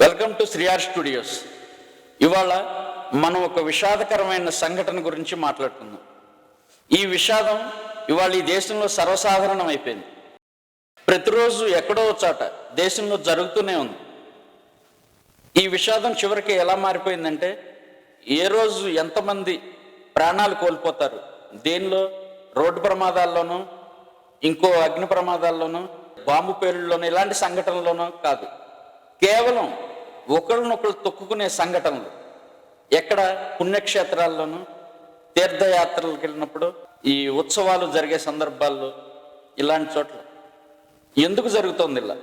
Welcome to శ్రీఆర్ studios ఇవాళ మనం ఒక విషాదకరమైన సంఘటన గురించి మాట్లాడుకుందాం. ఈ విషాదం ఇవాళ ఈ దేశంలో సర్వసాధారణం అయిపోయింది ప్రతిరోజు ఎక్కడో చోట దేశంలో జరుగుతూనే ఉంది. ఈ విషాదం చివరికి ఎలా మారిపోయిందంటే ఏ రోజు ఎంతమంది ప్రాణాలు కోల్పోతారు దేనిలో రోడ్డు ప్రమాదాల్లోనూ ఇంకో అగ్ని ప్రమాదాల్లోనూ బాంబు పేలుల్లోనూ ఇలాంటి సంఘటనలోనూ కాదు. కేవలం ఒకరినొకరు తొక్కుకునే సంఘటనలు. ఎక్కడ పుణ్యక్షేత్రాల్లోనూ తీర్థయాత్రలకు వెళ్ళినప్పుడు ఈ ఉత్సవాలు జరిగే సందర్భాల్లో ఇలాంటి చోట్ల ఎందుకు జరుగుతోంది ఇలా?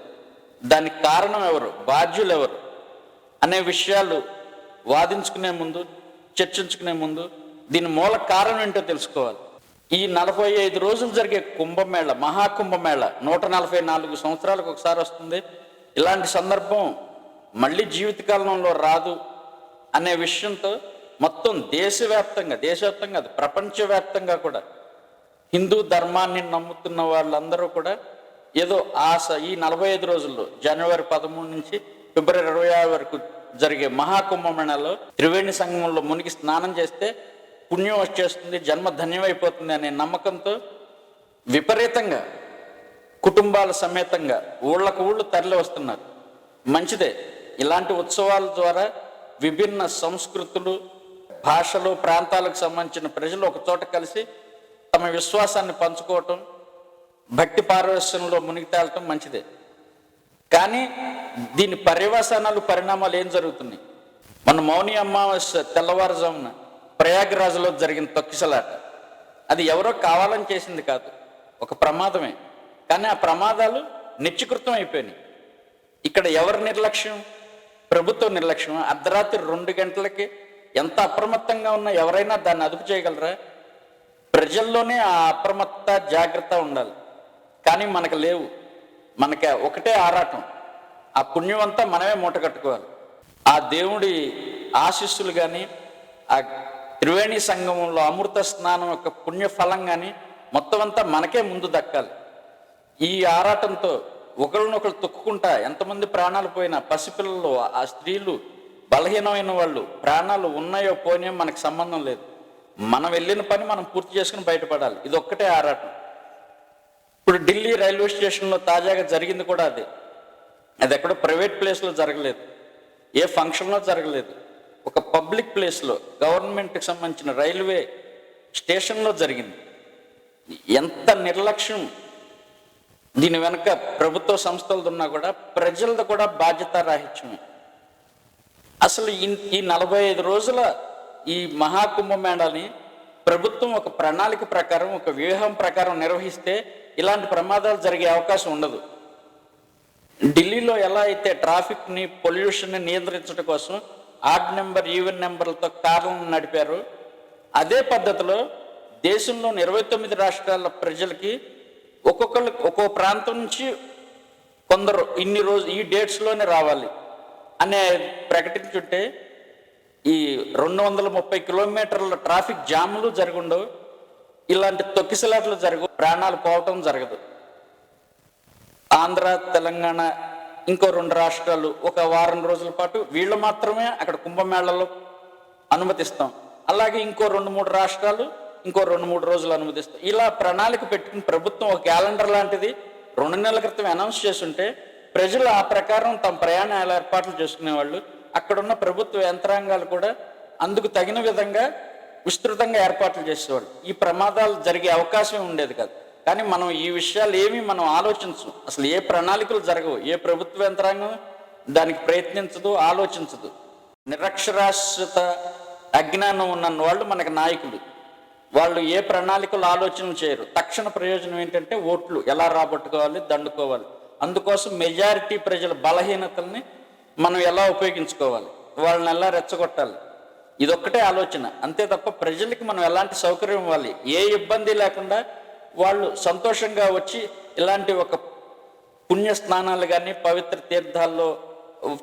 దానికి కారణం ఎవరు? బాధ్యులు ఎవరు? అనే విషయాలు వాదించుకునే ముందు చర్చించుకునే ముందు దీని మూల కారణం ఏంటో తెలుసుకోవాలి. ఈ నలభై ఐదు రోజులు జరిగే కుంభమేళ మహాకుంభమేళ నూట నలభై నాలుగు సంవత్సరాలకు ఒకసారి వస్తుంది. ఇలాంటి సందర్భం మళ్ళీ జీవితకాలంలో రాదు అనే విషయంతో మొత్తం దేశవ్యాప్తంగా దేశవ్యాప్తంగా అది ప్రపంచవ్యాప్తంగా కూడా హిందూ ధర్మాన్ని నమ్ముతున్న వాళ్ళందరూ కూడా ఏదో ఆశ ఈ నలభై ఐదు రోజుల్లో జనవరి పదమూడు నుంచి ఫిబ్రవరి ఇరవై ఆరు వరకు జరిగే మహాకుంభమేళలో త్రివేణి సంగమంలో మునిగి స్నానం చేస్తే పుణ్యం వచ్చేస్తుంది జన్మ ధన్యమైపోతుంది అనే నమ్మకంతో విపరీతంగా కుటుంబాల సమేతంగా ఊళ్ళకు ఊళ్ళు తరలి వస్తున్నారు. మంచిదే. ఇలాంటి ఉత్సవాల ద్వారా విభిన్న సంస్కృతులు భాషలు ప్రాంతాలకు సంబంధించిన ప్రజలు ఒక చోట కలిసి తమ విశ్వాసాన్ని పంచుకోవటం భక్తి పారవశ్యంలో మునిగి తేలటం మంచిదే. కానీ దీని పర్యవసానాలు పరిణామాలు ఏం జరుగుతున్నాయి? మన మౌని అమావాస్య తెల్లవారుజామున ప్రయాగరాజులో జరిగిన తొక్కిసలాట. అది ఎవరో కావాలని చేసింది కాదు. ఒక ప్రమాదమే. కానీ ఆ ప్రమాదాలు నిత్యకృతం అయిపోయినాయి ఇక్కడ ఎవరి నిర్లక్ష్యం? ప్రభుత్వ నిర్లక్ష్యం అర్ధరాత్రి రెండు గంటలకి ఎంత అప్రమత్తంగా ఉన్నా ఎవరైనా దాన్ని అదుపు చేయగలరా? ప్రజల్లోనే ఆ అప్రమత్త జాగ్రత్త ఉండాలి. కానీ మనకు లేవు. మనకి ఒకటే ఆరాటం. ఆ పుణ్యం అంతా మనమే మూట కట్టుకోవాలి. ఆ దేవుడి ఆశీస్సులు కానీ ఆ త్రివేణి సంగమంలో అమృత స్నానం యొక్క పుణ్య ఫలం కానీ మొత్తం అంతా మనకే ముందు దక్కాలి. ఈ ఆరాటంతో ఒకరినొకరు తొక్కుకుంటా ఎంతమంది ప్రాణాలు పోయినా పసిపిల్లలు ఆ స్త్రీలు బలహీనమైన వాళ్ళు ప్రాణాలు ఉన్నాయో పోయినాయో మనకు సంబంధం లేదు. మనం వెళ్ళిన పని మనం పూర్తి చేసుకుని బయటపడాలి. ఇది ఒక్కటే ఆరాటం. ఇప్పుడు ఢిల్లీ రైల్వే స్టేషన్లో తాజాగా జరిగింది కూడా అదే. అది ఎక్కడో ప్రైవేట్ ప్లేస్లో జరగలేదు. ఏ ఫంక్షన్లో జరగలేదు. ఒక పబ్లిక్ ప్లేస్లో గవర్నమెంట్కి సంబంధించిన రైల్వే స్టేషన్లో జరిగింది. ఎంత నిర్లక్ష్యం. దీని వెనక ప్రభుత్వ సంస్థలది ఉన్నా కూడా ప్రజలది కూడా బాధ్యత రాహిత్యం అసలు ఈ- ఈ నలభై ఐదు రోజుల ఈ మహాకుంభమేళాని ప్రభుత్వం ఒక ప్రణాళిక ప్రకారం ఒక వ్యూహం ప్రకారం నిర్వహిస్తే ఇలాంటి ప్రమాదాలు జరిగే అవకాశం ఉండదు. ఢిల్లీలో ఎలా అయితే ట్రాఫిక్ని పొల్యూషన్ని నియంత్రించడం కోసం ఆడ్ నెంబర్ ఈవెన్ నెంబర్లతో కార్లను నడిపారు. అదే పద్ధతిలో దేశంలోని ఇరవై తొమ్మిది రాష్ట్రాల ప్రజలకి ఒక్కొక్కరు ఒక్కో ప్రాంతం నుంచి కొందరు ఇన్ని రోజు ఈ డేట్స్లోనే రావాలి అనే ప్రకటించుంటే ఈ రెండు వందల ముప్పై కిలోమీటర్ల ట్రాఫిక్ జాములు జరగండవు. ఇలాంటి తొక్కిసలాట్లు జరగవు ప్రాణాలు పోవటం జరగదు. ఆంధ్ర తెలంగాణ ఇంకో రెండు రాష్ట్రాలు ఒక వారం రోజుల పాటు వీళ్ళు మాత్రమే అక్కడ కుంభమేళలో అనుమతిస్తాం. అలాగే ఇంకో రెండు మూడు రాష్ట్రాలు ఇంకో రెండు మూడు రోజులు అనుమతిస్తాం. ఇలా ప్రణాళిక పెట్టుకుని ప్రభుత్వం ఒక క్యాలెండర్ లాంటిది రెండు నెలల క్రితం అనౌన్స్ చేస్తుంటే ప్రజలు ఆ ప్రకారం తమ ప్రయాణాల ఏర్పాట్లు చేసుకునేవాళ్ళు. అక్కడున్న ప్రభుత్వ యంత్రాంగాలు కూడా అందుకు తగిన విధంగా విస్తృతంగా ఏర్పాట్లు చేసేవాళ్ళు. ఈ ప్రమాదాలు జరిగే అవకాశం ఉండేది కాదు. కానీ మనం ఈ విషయాలు ఏమీ మనం ఆలోచించం. అసలు ఏ ప్రణాళికలు జరగవు. ఏ ప్రభుత్వ యంత్రాంగం దానికి ప్రయత్నించదు ఆలోచించదు. నిరక్షరాస్యత అజ్ఞానం ఉన్న వాళ్ళు మనకి నాయకులు. వాళ్ళు ఏ ప్రణాళికలు ఆలోచన చేయరు. తక్షణ ప్రయోజనం ఏంటంటే ఓట్లు ఎలా రాబట్టుకోవాలి దండుకోవాలి. అందుకోసం మెజారిటీ ప్రజల బలహీనతల్ని మనం ఎలా ఉపయోగించుకోవాలి? వాళ్ళని ఎలా రెచ్చగొట్టాలి? ఇదొక్కటే ఆలోచన. అంతే తప్ప ప్రజలకి మనం ఎలాంటి సౌకర్యం ఇవ్వాలి? ఏ ఇబ్బంది లేకుండా వాళ్ళు సంతోషంగా వచ్చి ఇలాంటి ఒక పుణ్య స్నానాలు కానీ పవిత్ర తీర్థాల్లో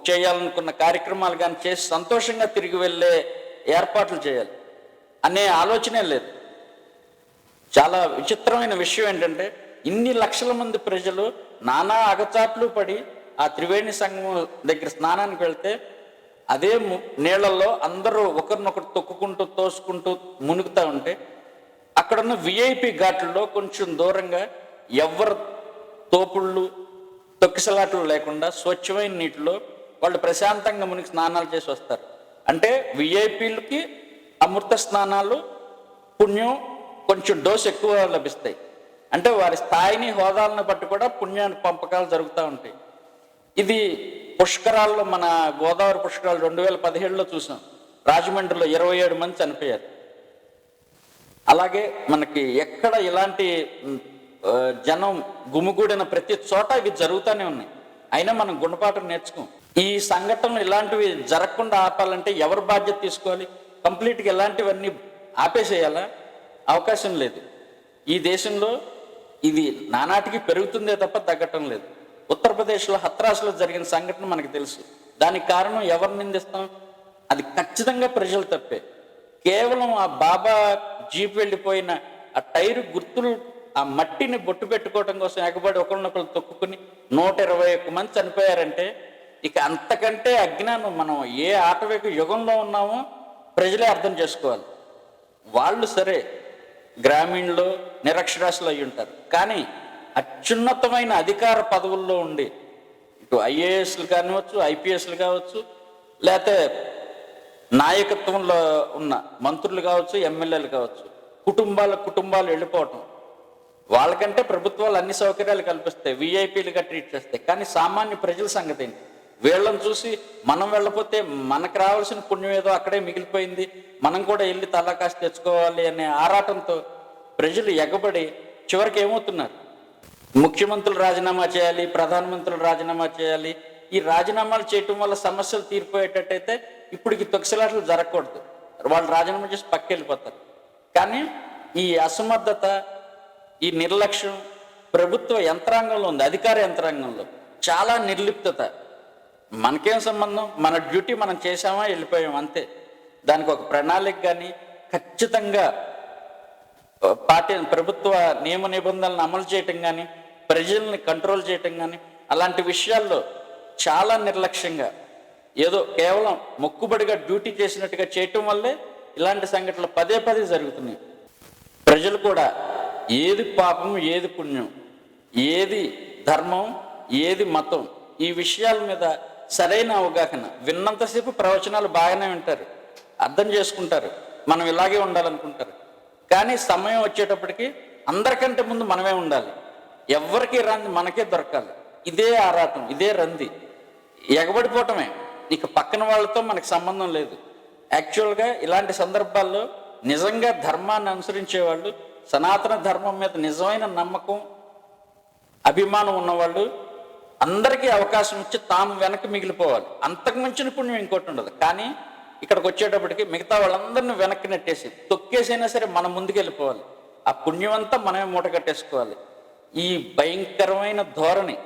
చేయాలనుకున్న కార్యక్రమాలు కానీ చేసి సంతోషంగా తిరిగి వెళ్ళే ఏర్పాట్లు చేయాలి అనే ఆలోచనే లేదు. చాలా విచిత్రమైన విషయం ఏంటంటే ఇన్ని లక్షల మంది ప్రజలు నానా అగచాట్లు పడి ఆ త్రివేణి సంఘం దగ్గర స్నానానికి వెళ్తే అదే నీళ్ళల్లో అందరూ ఒకరినొకరు తొక్కుకుంటూ తోసుకుంటూ మునుగుతూ ఉంటే అక్కడున్న విఐపి ఘాట్లలో కొంచెం దూరంగా ఎవరు తోపుళ్ళు తొక్కిసలాట్లు లేకుండా స్వచ్ఛమైన నీటిలో వాళ్ళు ప్రశాంతంగా మునిగి స్నానాలు చేసి వస్తారు. అంటే విఐపీలకి అమృత స్నానాలు పుణ్యం కొంచెం డోస్ ఎక్కువ లభిస్తాయి. అంటే వారి స్థాయిని హోదాలను బట్టి కూడా పుణ్యానికి పంపకాలు జరుగుతూ ఉంటాయి. ఇది పుష్కరాల్లో మన గోదావరి పుష్కరాలు రెండు వేల పదిహేడులో చూసాం. రాజమండ్రిలో ఇరవై ఏడు మంది చనిపోయారు. అలాగే మనకి ఎక్కడ ఇలాంటి జనం గుమిగూడిన ప్రతి చోట ఇవి జరుగుతూనే ఉన్నాయి. అయినా మనం గుణపాఠం నేర్చుకోం. ఈ సంఘటనలు ఇలాంటివి జరగకుండా ఆపాలంటే ఎవరు బాధ్యత తీసుకోవాలి? కంప్లీట్గా ఇలాంటివన్నీ ఆపేసేయాలా? అవకాశం లేదు. ఈ దేశంలో ఇది నానాటికి పెరుగుతుందే తప్ప తగ్గటం లేదు. ఉత్తరప్రదేశ్లో హత్రాస్లో జరిగిన సంఘటన మనకు తెలుసు. దానికి కారణం ఎవరు నిందిస్తాం? అది ఖచ్చితంగా ప్రజలు తప్పే. కేవలం ఆ బాబా జీప్ వెళ్ళిపోయిన ఆ టైరు గుర్తులు ఆ మట్టిని బొట్టు పెట్టుకోవడం కోసం ఎగబడి ఒకరినొకరు తొక్కుకుని నూట ఇరవై ఒక్క మంది చనిపోయారంటే ఇక అంతకంటే అజ్ఞానం మనం ఏ ఆటవిక యుగంలో ఉన్నామో ప్రజలే అర్థం చేసుకోవాలి. వాళ్ళు సరే గ్రామీణలో నిరక్షరాస్యులు అయి ఉంటారు. కానీ అత్యున్నతమైన అధికార పదవుల్లో ఉండి ఇటు ఐఏఎస్లు కానివచ్చు ఐపీఎస్లు కావచ్చు లేకపోతే నాయకత్వంలో ఉన్న మంత్రులు కావచ్చు ఎమ్మెల్యేలు కావచ్చు కుటుంబాల కుటుంబాలు వెళ్ళిపోవటం. వాళ్ళకంటే ప్రభుత్వాలు అన్ని సౌకర్యాలు కల్పిస్తాయి విఐపీలుగా ట్రీట్ చేస్తాయి. కానీ సామాన్య ప్రజల సంగతి ఏంటి? వీళ్ళని చూసి మనం వెళ్ళపోతే మనకు రావాల్సిన పుణ్యం ఏదో అక్కడే మిగిలిపోయింది మనం కూడా వెళ్ళి తలాకాసి తెచ్చుకోవాలి అనే ఆరాటంతో ప్రజలు ఎగబడి చివరికి ఏమవుతున్నారు? ముఖ్యమంత్రులు రాజీనామా చేయాలి ప్రధానమంత్రులు రాజీనామా చేయాలి. ఈ రాజీనామాలు చేయటం వల్ల సమస్యలు తీరిపోయేటట్టయితే ఇప్పటికి ఈ తొక్కిసలాటలు జరగకూడదు. వాళ్ళు రాజీనామా చేసి పక్కెళ్ళిపోతారు. కానీ ఈ అసమర్థత ఈ నిర్లక్ష్యం ప్రభుత్వ యంత్రాంగంలో ఉంది అధికార యంత్రాంగంలో. చాలా నిర్లిప్తత. మనకేం సంబంధం? మన డ్యూటీ మనం చేసామా వెళ్ళిపోయాం అంతే. దానికి ఒక ప్రణాళిక కానీ ఖచ్చితంగా పార్టీ ప్రభుత్వ నియమ నిబంధనలను అమలు చేయటం కానీ ప్రజల్ని కంట్రోల్ చేయటం కానీ అలాంటి విషయాల్లో చాలా నిర్లక్ష్యంగా ఏదో కేవలం మొక్కుబడిగా డ్యూటీ చేసినట్టుగా చేయటం వల్లే ఇలాంటి సంఘటనలు పదే పదే జరుగుతున్నాయి. ప్రజలు కూడా ఏది పాపం ఏది పుణ్యం ఏది ధర్మం ఏది మతం ఈ విషయాల మీద సరైన అవగాహన విన్నంతసేపు ప్రవచనాలు బాగానే వింటారు అర్థం చేసుకుంటారు మనం ఇలాగే ఉండాలనుకుంటారు. కానీ సమయం వచ్చేటప్పటికి అందరికంటే ముందు మనమే ఉండాలి. ఎవరికి రంది మనకే దొరకాలి. ఇదే ఆరాటం ఇదే రంది. ఎగబడిపోవటమే. ఇక పక్కన వాళ్ళతో మనకు సంబంధం లేదు. యాక్చువల్గా ఇలాంటి సందర్భాల్లో నిజంగా ధర్మాన్ని అనుసరించే వాళ్ళు సనాతన ధర్మం మీద నిజమైన నమ్మకం అభిమానం ఉన్నవాళ్ళు అందరికీ అవకాశం ఇచ్చి తాము వెనక్కి మిగిలిపోవాలి. అంతకు మించిన పుణ్యం ఇంకోటి ఉండదు. కానీ ఇక్కడికి వచ్చేటప్పటికి మిగతా వాళ్ళందరిని వెనక్కి నెట్టేసి తొక్కేసైనా సరే మనం ముందుకు వెళ్ళిపోవాలి. ఆ పుణ్యం అంతా మనమే మూట కట్టేసుకోవాలి. ఈ భయంకరమైన ధోరణి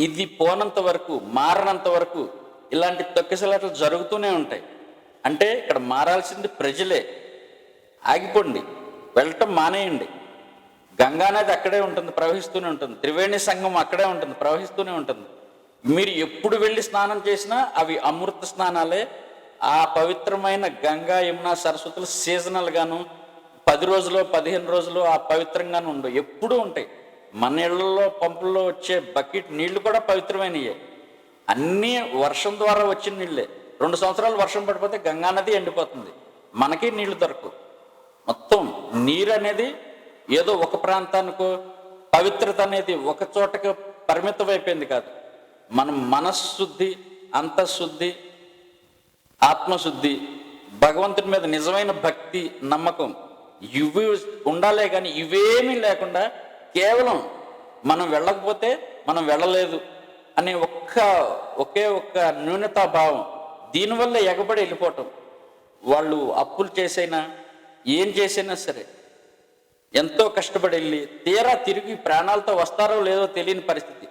ఇది పోనంత వరకు మారనంత వరకు ఇలాంటి తొక్కిసలాటలు జరుగుతూనే ఉంటాయి. అంటే ఇక్కడ మారాల్సింది ప్రజలే. ఆగిపోండి వెళ్ళటం మానేయండి. గంగానది అక్కడే ఉంటుంది ప్రవహిస్తూనే ఉంటుంది. త్రివేణి సంఘం అక్కడే ఉంటుంది ప్రవహిస్తూనే ఉంటుంది. మీరు ఎప్పుడు వెళ్ళి స్నానం చేసినా అవి అమృత స్నానాలే. ఆ పవిత్రమైన గంగా యమున సరస్వతులు సీజనల్గాను పది రోజులు పదిహేను రోజులు ఆ పవిత్రంగాను ఉండవు. ఎప్పుడూ ఉంటాయి. మన ఇళ్ళలో పంపుల్లో వచ్చే బకెట్ నీళ్ళు కూడా పవిత్రమైనయే. అన్నీ వర్షం ద్వారా వచ్చిన నీళ్ళే. రెండు సంవత్సరాలు వర్షం పడిపోతే గంగా నది ఎండిపోతుంది. మనకి నీళ్ళు దొరకవు. మొత్తం నీరు అనేది ఏదో ఒక ప్రాంతానికో పవిత్రత అనేది ఒక చోటకు పరిమితం అయిపోయింది కాదు. మనం మనశుద్ధి అంతఃశుద్ధి ఆత్మశుద్ధి భగవంతుని మీద నిజమైన భక్తి నమ్మకం ఇవి ఉండాలే కానీ ఇవేమీ లేకుండా కేవలం మనం వెళ్ళకపోతే మనం వెళ్ళలేదు. అనే ఒక్క ఒకే ఒక్క న్యూనతాభావం దీనివల్ల ఎగబడి వెళ్ళిపోవటం. వాళ్ళు అప్పులు చేసైనా ఏం చేసైనా సరే ఎంతో కష్టపడి వెళ్ళి తీరా తిరిగి ప్రాణాలతో వస్తారో లేదో తెలియని పరిస్థితి.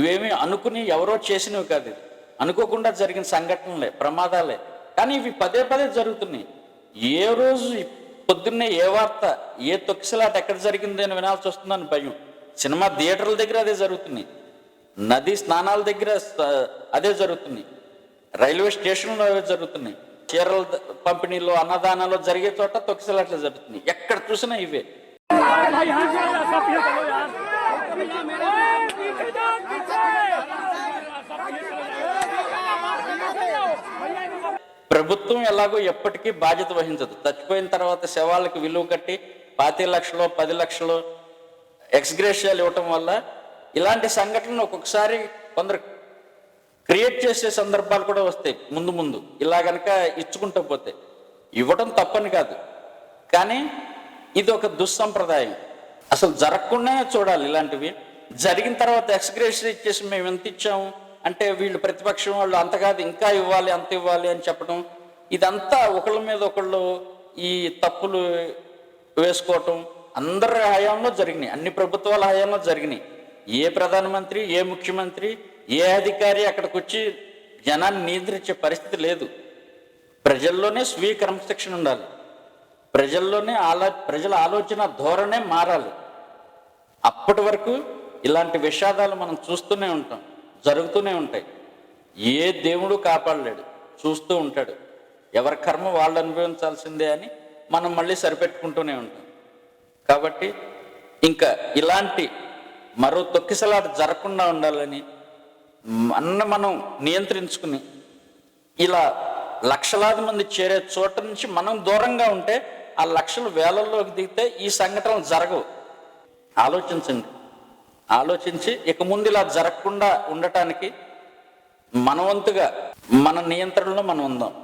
ఇవేమీ అనుకుని ఎవరో చేసినవి కాదు ఇది అనుకోకుండా జరిగిన సంఘటనలే ప్రమాదాలే. కానీ ఇవి పదే పదే జరుగుతున్నాయి. ఏ రోజు పొద్దున్నే ఏ వార్త ఏ తొక్కిసలాట ఎక్కడ జరిగింది అని వినాల్సి వస్తుందని భయం. సినిమా థియేటర్ల దగ్గర అదే జరుగుతుంది నది స్నానాల దగ్గర అదే జరుగుతుంది. రైల్వే స్టేషన్లో జరుగుతున్నాయి. చీరల పంపిణీలో అన్నదానాలు జరిగే చోట తొక్కిసలాట్లు జరుగుతున్నాయి. ఎక్కడ చూసినా ఇవే. ప్రభుత్వం ఎలాగో ఎప్పటికీ బాధ్యత వహించదు. చచ్చిపోయిన తర్వాత శవాలకు విలువ కట్టి పాతి లక్షలు పది లక్షలు ఎక్స్గ్రేషియాలు ఇవ్వటం వల్ల ఇలాంటి సంఘటనలు ఒక్కొక్కసారి కొందరు క్రియేట్ చేసే సందర్భాలు కూడా వస్తాయి ముందు ముందు. ఇలా గనక ఇచ్చుకుంటూ పోతే. ఇవ్వటం తప్పని కాదు. కానీ ఇది ఒక దుస్సంప్రదాయం. అసలు జరగకుండానే చూడాలి ఇలాంటివి. జరిగిన తర్వాత ఎక్స్గ్రేషన్ ఇచ్చేసి మేము ఎంత ఇచ్చాము? అంటే వీళ్ళు ప్రతిపక్షం వాళ్ళు అంత కాదు ఇంకా ఇవ్వాలి అంత ఇవ్వాలి అని చెప్పడం. ఇదంతా ఒకళ్ళ మీద ఒకళ్ళు ఈ తప్పులు వేసుకోవటం అందరి హయాంలో జరిగినాయి. అన్ని ప్రభుత్వాల హయాంలో జరిగినాయి. ఏ ప్రధానమంత్రి ఏ ముఖ్యమంత్రి ఏ అధికారి అక్కడికి వచ్చి జనాన్ని నియంత్రించే పరిస్థితి లేదు. ప్రజల్లోనే స్వీయ క్రమశిక్షణ ఉండాలి. ప్రజల్లోనే ఆలో ప్రజల ఆలోచన ధోరణే మారాలి. అప్పటి వరకు ఇలాంటి విషాదాలు మనం చూస్తూనే ఉంటాం జరుగుతూనే ఉంటాయి. ఏ దేవుడు కాపాడలేడు చూస్తూ ఉంటాడు. ఎవరి కర్మ వాళ్ళు అనుభవించాల్సిందే అని మనం మళ్ళీ సరిపెట్టుకుంటూనే ఉంటాం. కాబట్టి ఇంకా ఇలాంటి మరో తొక్కిసలాట జరగకుండా ఉండాలని అన్న మనం నియంత్రించుకుని ఇలా లక్షలాది మంది చేరే చోట నుంచి మనం దూరంగా ఉంటే ఆ లక్షలు వేలల్లోకి దిగితే ఈ సంఘటనలు జరగవు. ఆలోచించండి. ఆలోచించి ఇక ముందు ఇలా జరగకుండా ఉండటానికి మనవంతుగా మన నియంత్రణలో మనం ఉందాం.